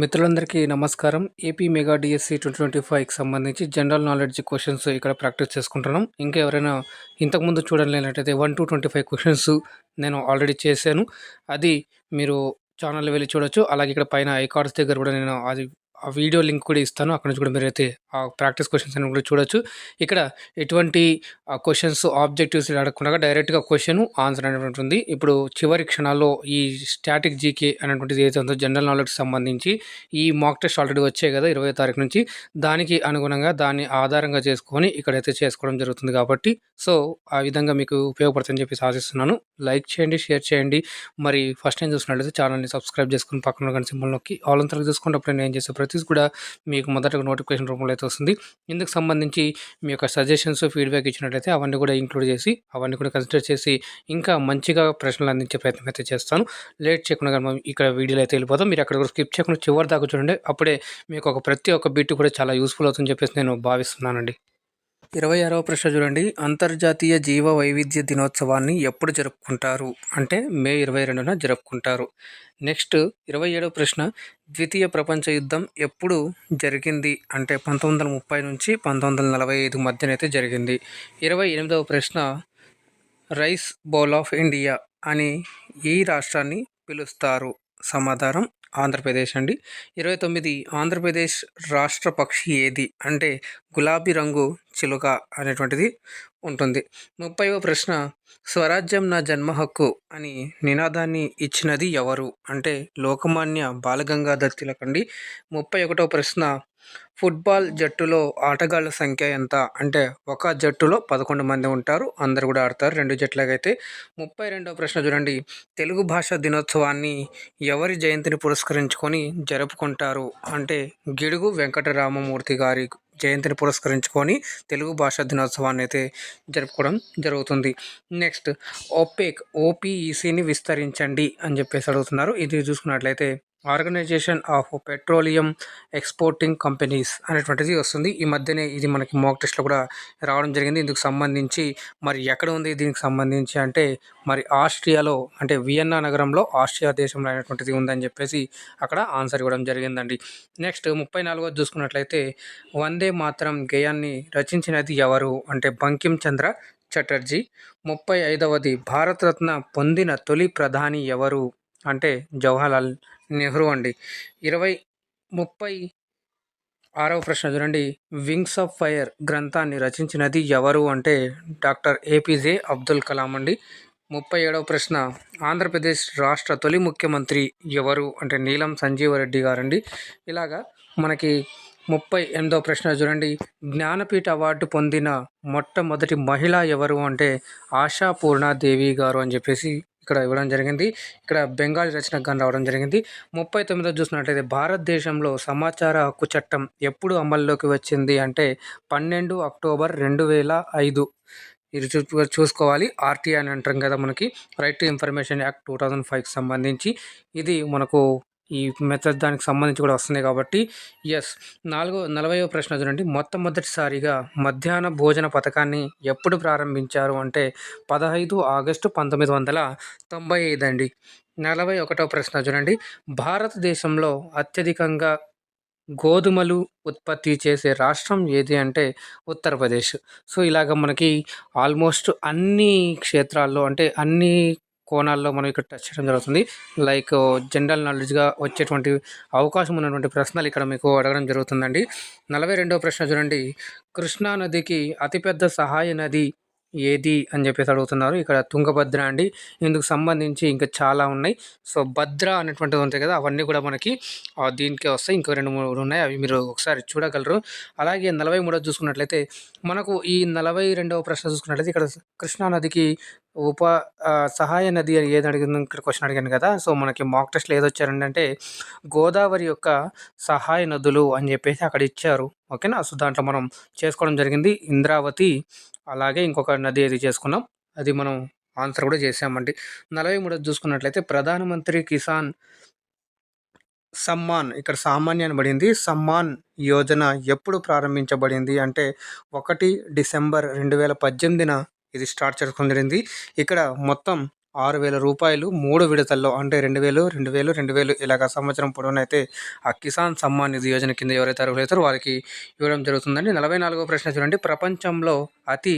మిత్రులందరికీ నమస్కారం. AP mega DSC twenty twenty ఫైవ్కి సంబంధించి జనరల్ నాలెడ్జ్ క్వశ్చన్స్ ఇక్కడ ప్రాక్టీస్ చేసుకుంటున్నాం. ఇంకా ఎవరైనా ఇంతకుముందు చూడలేనట్టయితే one to twenty five questions నేను ఆల్రెడీ చేశాను. అది మీరు ఛానల్ వెళ్ళి చూడొచ్చు. అలాగే ఇక్కడ పైన ఐ కార్డ్స్ దగ్గర కూడా నేను అది ఆ వీడియో లింక్ కూడా ఇస్తాను. అక్కడ నుంచి కూడా మీరైతే ఆ ప్రాక్టీస్ క్వశ్చన్స్ అని కూడా చూడొచ్చు. ఇక్కడ ఎటువంటి క్వశ్చన్స్ ఆబ్జెక్టివ్స్ అడగకుండా డైరెక్ట్గా క్వశ్చన్ ఆన్సర్ అనేటువంటి ఇప్పుడు చివరి క్షణాల్లో ఈ స్టాటిక్ జీకే అనేటువంటిది ఏదైతే ఉందో జనరల్ నాలెడ్జ్ సంబంధించి ఈ మాక్ టెస్ట్ ఆల్రెడీ వచ్చాయి కదా ఇరవై తారీఖు నుంచి. దానికి అనుగుణంగా దాన్ని ఆధారంగా చేసుకొని ఇక్కడైతే చేసుకోవడం జరుగుతుంది కాబట్టి సో ఆ విధంగా మీకు ఉపయోగపడుతుందని చెప్పి ఆశిస్తున్నాను. లైక్ చేయండి షేర్ చేయండి. మరి ఫస్ట్ టైం చూసినట్లయితే ఛానల్ని సబ్స్క్రైబ్ చేసుకుని పక్కన కానీ సింబల్ నొక్కి ఆల్ అంతా చూసుకున్నప్పుడు నేను చేసే ప్రతి ప్రతిదీ కూడా మీకు మొదటగా నోటిఫికేషన్ రూపంలో అయితే వస్తుంది. ఇందుకు సంబంధించి మీ యొక్క సజెషన్స్ ఫీడ్బ్యాక్ ఇచ్చినట్లయితే అవన్నీ కూడా ఇంక్లూడ్ చేసి అవన్నీ కూడా కన్సిడర్ చేసి ఇంకా మంచిగా ప్రశ్నలు అందించే ప్రయత్నం అయితే చేస్తాను. లేట్ చేయకుండా మనం ఇక్కడ వీడియోలో అయితే వెళ్ళిపోతాం మీరు అక్కడ కూడా స్కిప్ చేయకుండా చివరి దాకా చూడండి. అప్పుడే మీకు ఒక ప్రతి ఒక్క బిట్ కూడా చాలా యూస్ఫుల్ అవుతుందని చెప్పేసి నేను భావిస్తున్నానండి. ఇరవై ఆరవ ప్రశ్న చూడండి. అంతర్జాతీయ జీవ వైవిధ్య దినోత్సవాన్ని ఎప్పుడు జరుపుకుంటారు? అంటే మే ఇరవై రెండున జరుపుకుంటారు. నెక్స్ట్ ఇరవై ఏడవ ప్రశ్న ద్వితీయ ప్రపంచ యుద్ధం ఎప్పుడు జరిగింది? అంటే పంతొమ్మిది వందల ముప్పై నుంచి పంతొమ్మిది వందల నలభై ఐదు మధ్యనైతే జరిగింది. ఇరవై ఎనిమిదవ ప్రశ్న రైస్ బౌల్ ఆఫ్ ఇండియా అని ఈ రాష్ట్రాన్ని పిలుస్తారు. సమాధానం ఆంధ్రప్రదేశ్ అండి. ఇరవై తొమ్మిది ఆంధ్రప్రదేశ్ రాష్ట్ర పక్షి ఏది? అంటే గులాబీ రంగు చిలుక అనేటువంటిది. ఉంటుంది. ముప్పైవ ప్రశ్న స్వరాజ్యం నా జన్మ హక్కు అని నినాదాన్ని ఇచ్చినది ఎవరు? అంటే లోకమాన్య బాలగంగాధర్ తిలకండి ముప్పై ఒకటో ప్రశ్న ఫుట్బాల్ జట్టులో ఆటగాళ్ళ సంఖ్య ఎంత? అంటే ఒక జట్టులో పదకొండు మంది ఉంటారు అందరు కూడా ఆడతారు రెండు జట్లకైతే ముప్పై రెండవ ప్రశ్న చూడండి తెలుగు భాష దినోత్సవాన్ని ఎవరి జయంతిని పురస్కరించుకొని జరుపుకుంటారు? అంటే గిడుగు వెంకటరామమూర్తి గారి జయంతిని పురస్కరించుకొని తెలుగు భాషా దినోత్సవాన్ని అయితే జరుపుకోవడం జరుగుతుంది. నెక్స్ట్ ఓపేక్ ఓపీఈసీని విస్తరించండి అని చెప్పేసి అడుగుతున్నారు. ఇది చూసుకున్నట్లయితే organisation of petroleum exporting companies అనేటువంటిది వస్తుంది. ఈ మధ్యనే ఇది మనకి మోక్ టెస్ట్లో కూడా రావడం జరిగింది. ఇందుకు సంబంధించి మరి ఎక్కడ ఉంది దీనికి సంబంధించి అంటే మరి ఆస్ట్రియాలో అంటే వియన్నా నగరంలో ఆస్ట్రియా దేశంలో అయినటువంటిది ఉందని చెప్పేసి అక్కడ ఆన్సర్ ఇవ్వడం జరిగిందండి. నెక్స్ట్ ముప్పై నాలుగో చూసుకున్నట్లయితే వందే మాత్రం గేయాన్ని రచించినది ఎవరు అంటే బంకిం చంద్ర చటర్జీ. ముప్పై ఐదవది భారతరత్న పొందిన తొలి ప్రధాని ఎవరు అంటే జవహర్లాల్ నెహ్రూ అండి. ఇరవై ముప్పై ఆరవ ప్రశ్న చూడండి. వింగ్స్ ఆఫ్ ఫైర్ గ్రంథాన్ని రచించినది ఎవరు అంటే డాక్టర్ ఏపీజే అబ్దుల్ కలాం అండి. ముప్పై ఏడవ ప్రశ్న ఆంధ్రప్రదేశ్ రాష్ట్ర తొలి ముఖ్యమంత్రి ఎవరు అంటే నీలం సంజీవరెడ్డి గారండి. ఇలాగా మనకి ముప్పై ఎనిమిదవ ప్రశ్న చూడండి. జ్ఞానపీఠ అవార్డు పొందిన మొట్టమొదటి మహిళ ఎవరు అంటే ఆశా పూర్ణాదేవి గారు అని చెప్పేసి ఇక్కడ ఇవ్వడం జరిగింది. ఇక్కడ బెంగాలీ రచన గాని రావడం జరిగింది. ముప్పై తొమ్మిదో చూసినట్లయితే భారతదేశంలో సమాచార హక్కు చట్టం ఎప్పుడు అమల్లోకి వచ్చింది అంటే పన్నెండు అక్టోబర్ రెండు వేల ఐదు. ఇది చూ చూసుకోవాలి. ఆర్టీఐ అని అంటాం కదా మనకి. Right to information act two thousand ఫైవ్కి సంబంధించి. ఇది మనకు ఈ మెథడ్ దానికి సంబంధించి కూడా వస్తుంది కాబట్టి ఎస్ నాలుగో నలభైవ ప్రశ్న చూడండి. మొట్టమొదటిసారిగా మధ్యాహ్న భోజన పథకాన్ని ఎప్పుడు ప్రారంభించారు అంటే పదహైదు ఆగస్టు పంతొమ్మిది వందల తొంభై ఐదు అండి. నలభై ఒకటో ప్రశ్న చూడండి. భారతదేశంలో అత్యధికంగా గోధుమలు ఉత్పత్తి చేసే రాష్ట్రం ఏది అంటే ఉత్తరప్రదేశ్. సో ఇలాగ మనకి ఆల్మోస్ట్ అన్ని క్షేత్రాల్లో అంటే అన్ని కోణాల్లో మనం ఇక్కడ టచ్ చేయడం జరుగుతుంది. లైక్ జనరల్ నాలెడ్జ్గా వచ్చేటువంటి అవకాశం ఉన్నటువంటి ప్రశ్నలు ఇక్కడ మీకు అడగడం జరుగుతుందండి. నలభై రెండవ ప్రశ్న చూడండి. కృష్ణా నదికి అతిపెద్ద సహాయ నది ఏది అని చెప్పేసి అడుగుతున్నారు. ఇక్కడ తుంగభద్ర అండి. ఇందుకు సంబంధించి ఇంకా చాలా ఉన్నాయి. సో భద్ర అనేటువంటిది ఉంటాయి కదా అవన్నీ కూడా మనకి దీనికి వస్తాయి. ఇంకో రెండు మూడు ఉన్నాయి. అవి మీరు ఒకసారి చూడగలరు. అలాగే నలభై మూడో చూసుకున్నట్లయితే మనకు ఈ నలభై రెండవ ప్రశ్న చూసుకున్నట్లయితే ఇక్కడ కృష్ణా నదికి ఉప సహాయ నది అని ఏది అడిగింది? ఇక్కడ క్వశ్చన్ అడిగాను కదా. సో మనకి మాక్ టెస్ట్లో ఏది గోదావరి యొక్క సహాయ నదులు అని చెప్పేసి అక్కడ ఇచ్చారు. ఓకేనా? సో దాంట్లో మనం చేసుకోవడం జరిగింది. ఇంద్రావతి అలాగే ఇంకొక నది ఏది చేసుకున్నాం? అది మనం ఆన్సర్ కూడా చేసామండి నలభై మూడు చూసుకున్నట్లయితే ప్రధానమంత్రి కిసాన్ సమ్మాన్ ఇక్కడ సామాన్య పడింది సమ్మాన్ యోజన ఎప్పుడు ప్రారంభించబడింది? అంటే ఒకటి డిసెంబర్ రెండు వేల పద్దెనిమిదిన ఇది స్టార్ట్ చేసుకోవడం జరిగింది ఇక్కడ మొత్తం ఆరు వేల రూపాయలు మూడు విడతల్లో అంటే రెండు వేలు రెండు వేలు రెండు వేలు ఇలాగ సంవత్సరం పొడవునైతే ఆ కిసాన్ సమ్మాన్ నిధి యోజన కింద ఎవరైతే అర్హులైతారో వారికి ఇవ్వడం జరుగుతుందండి. నలభై నాలుగో ప్రశ్న చూడండి. ప్రపంచంలో అతి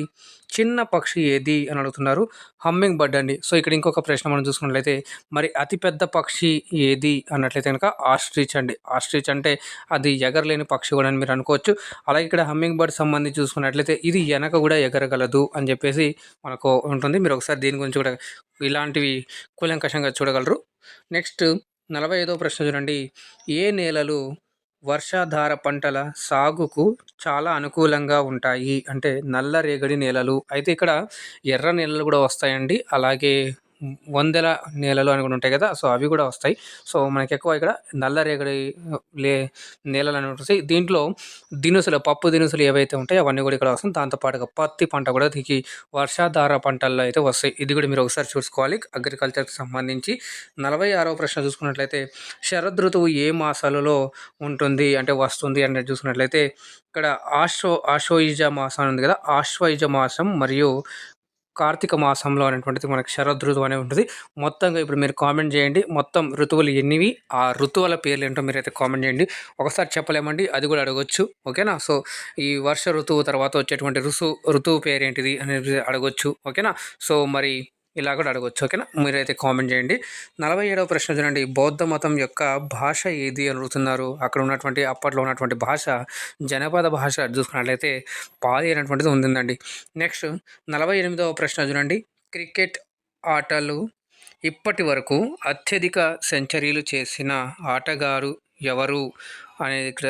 చిన్న పక్షి ఏది అని అడుగుతున్నారు. హమ్మింగ్ బర్డ్ అండి. సో ఇక్కడ ఇంకొక ప్రశ్న మనం చూసుకున్నట్లయితే మరి అతిపెద్ద పక్షి ఏది అన్నట్లయితే కనుక ఆస్ట్రిచ్ అండి. ఆస్ట్రిచ్ అంటే అది ఎగరలేని పక్షి కూడా అని మీరు అనుకోవచ్చు. అలాగే ఇక్కడ హమ్మింగ్ బర్డ్ సంబంధించి చూసుకున్నట్లయితే ఇది వెనక కూడా ఎగరగలదు అని చెప్పేసి మనకు ఉంటుంది. మీరు ఒకసారి దీని గురించి కూడా ఇలాంటివి కూలంకషంగా చూడగలరు. నెక్స్ట్ నలభై ఐదో ప్రశ్న చూడండి. ఏ నేలలు వర్షాధార పంటల సాగుకు చాలా అనుకూలంగా ఉంటాయి? అంటే నల్ల రేగడి నేలలు. అయితే ఇక్కడ ఎర్ర నేలలు కూడా వస్తాయండి. అలాగే వందల నేలలు అని కూడా ఉంటాయి కదా సో అవి కూడా వస్తాయి. సో మనకి ఎక్కువ ఇక్కడ నల్లరేగడి లే నేలలు అనేవి వస్తాయి. దీంట్లో దినుసులు పప్పు దినుసులు ఏవైతే ఉంటాయో అవన్నీ కూడా ఇక్కడ వస్తాయి. దాంతోపాటుగా పత్తి పంట కూడా దీనికి వర్షాధార పంటల్లో అయితే వస్తాయి. ఇది కూడా మీరు ఒకసారి చూసుకోవాలి. అగ్రికల్చర్కి సంబంధించి నలభై ఆరవ ప్రశ్న చూసుకున్నట్లయితే శరదృతువు ఏ మాసాలలో ఉంటుంది అంటే వస్తుంది అనేది చూసుకున్నట్లయితే ఇక్కడ ఆశ్వ ఆశ్వయుజ మాసం ఉంది కదా ఆశ్వయుజ మాసం మరియు కార్తీక మాసంలో అనేటువంటిది మనకి శరదృతువు అనేది ఉంటుంది. మొత్తంగా ఇప్పుడు మీరు కామెంట్ చేయండి. మొత్తం ఋతువులు ఎన్నివి? ఆ ఋతువుల పేర్లు ఏంటో మీరైతే కామెంట్ చేయండి. ఒకసారి చెప్పలేమండి అది కూడా అడగొచ్చు. ఓకేనా? సో ఈ వర్ష ఋతువు తర్వాత వచ్చేటువంటి ఋతు ఋతువు పేరు ఏంటిది అనేది అడగొచ్చు. ఓకేనా? సో మరి ఇలా కూడా అడగవచ్చు ఓకేనా? మీరైతే కామెంట్ చేయండి. నలభై ఏడవ ప్రశ్న చూడండి. బౌద్ధ మతం యొక్క భాష ఏది అని అడుగుతున్నారు? అక్కడ ఉన్నటువంటి అప్పట్లో ఉన్నటువంటి భాష జనపద భాష చూసుకున్నట్లయితే పాలి అనేటువంటిది ఉందండి. నెక్స్ట్ నలభై ఎనిమిదవ ప్రశ్న చూడండి. క్రికెట్ ఆటలు ఇప్పటి వరకు అత్యధిక సెంచరీలు చేసిన ఆటగారు ఎవరు అనేది ఇక్కడ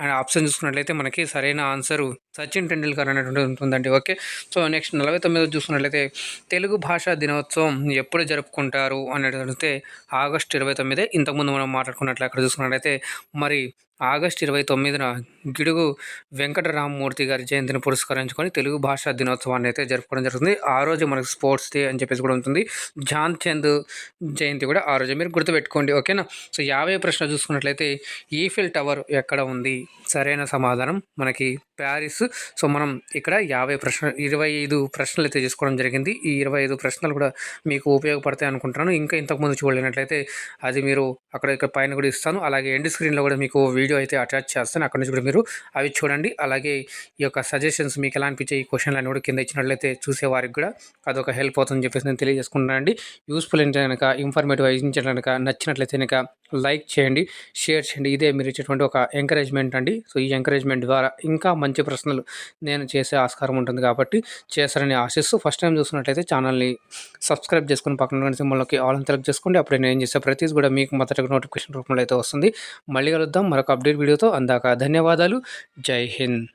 ఆయన ఆప్షన్ చూసుకున్నట్లయితే మనకి సరైన ఆన్సరు సచిన్ టెండూల్కర్ అనేటువంటి ఉంటుందండి. ఓకే. సో నెక్స్ట్ నలభై తొమ్మిది చూసుకున్నట్లయితే తెలుగు భాషా దినోత్సవం ఎప్పుడు జరుపుకుంటారు అనేది అడిగితే ఇరవై తొమ్మిదే. ఇంతకుముందు మనం మాట్లాడుకున్నట్లు అక్కడ చూసుకున్నట్లయితే మరి ఆగస్ట్ ఇరవై తొమ్మిదిన గిడుగు వెంకటరామమూర్తి గారి జయంతిని పురస్కరించుకొని తెలుగు భాషా దినోత్సవాన్ని అయితే జరుపుకోవడం జరుగుతుంది. ఆ రోజు మనకు స్పోర్ట్స్ డే అని చెప్పేసి కూడా ఉంటుంది. జాన్ చంద్ జయంతి కూడా ఆ రోజు. మీరు గుర్తుపెట్టుకోండి ఓకేనా? సో యాభై ప్రశ్న చూసుకున్నట్లయితే ఈఫిల్ టవర్ ఎక్కడ ఉంది? సరైన సమాధానం మనకి ప్యారిస్. సో మనం ఇక్కడ యాభై ప్రశ్న ఇరవై ఐదు ప్రశ్నలు అయితే చేసుకోవడం జరిగింది. ఈ ఇరవై ఐదు ప్రశ్నలు కూడా మీకు ఉపయోగపడతాయి అనుకుంటున్నాను. ఇంకా ఇంతకుముందు చూడలేనట్లయితే అది మీరు అక్కడ ఇక్కడ పైన కూడా ఇస్తాను. అలాగే ఎండ్ స్క్రీన్లో కూడా మీకు వీడియో అయితే అటాచ్ చేస్తాను. అక్కడ నుంచి కూడా మీరు అవి చూడండి. అలాగే ఈ యొక్క సజెషన్స్ మీకు ఎలా అనిపించే ఈ క్వశ్చన్లు అన్ని కూడా కింద ఇచ్చినట్లయితే చూసే వారికి కూడా అదొక హెల్ప్ అవుతుందని చెప్పేసి నేను తెలియజేసుకుంటున్నాను అండి యూస్ఫుల్ అంటే కనుక ఇన్ఫర్మేటివ్ అయించే కనుక నచ్చినట్లయితే కనుక లైక్ చేయండి షేర్ చేయండి. ఇదే మీరు ఇచ్చేటువంటి ఒక ఎంకరేజ్మెంట్ అండి. సో ఈ ఎంకరేజ్మెంట్ ద్వారా ఇంకా మంచి ప్రశ్నలు నేను చేసే ఆస్కారం ఉంటుంది కాబట్టి చేస్తారని ఆశిస్తూ ఫస్ట్ టైం చూసినట్లయితే ఛానల్ని సబ్స్క్రైబ్ చేసుకుని పక్కన సింబల్లోకి ఆల్ సెలెక్ట్ చేసుకోండి. అప్పుడు నేను ఏం చేసే ప్రతిదీ కూడా మీకు మొదటగా నోటిఫికేషన్ రూపంలో అయితే వస్తుంది. మళ్ళీ కలుద్దాం. మరొక అప్డేట్ వీడియోతో అందాక. ధన్యవాదాలు. జై హింద్.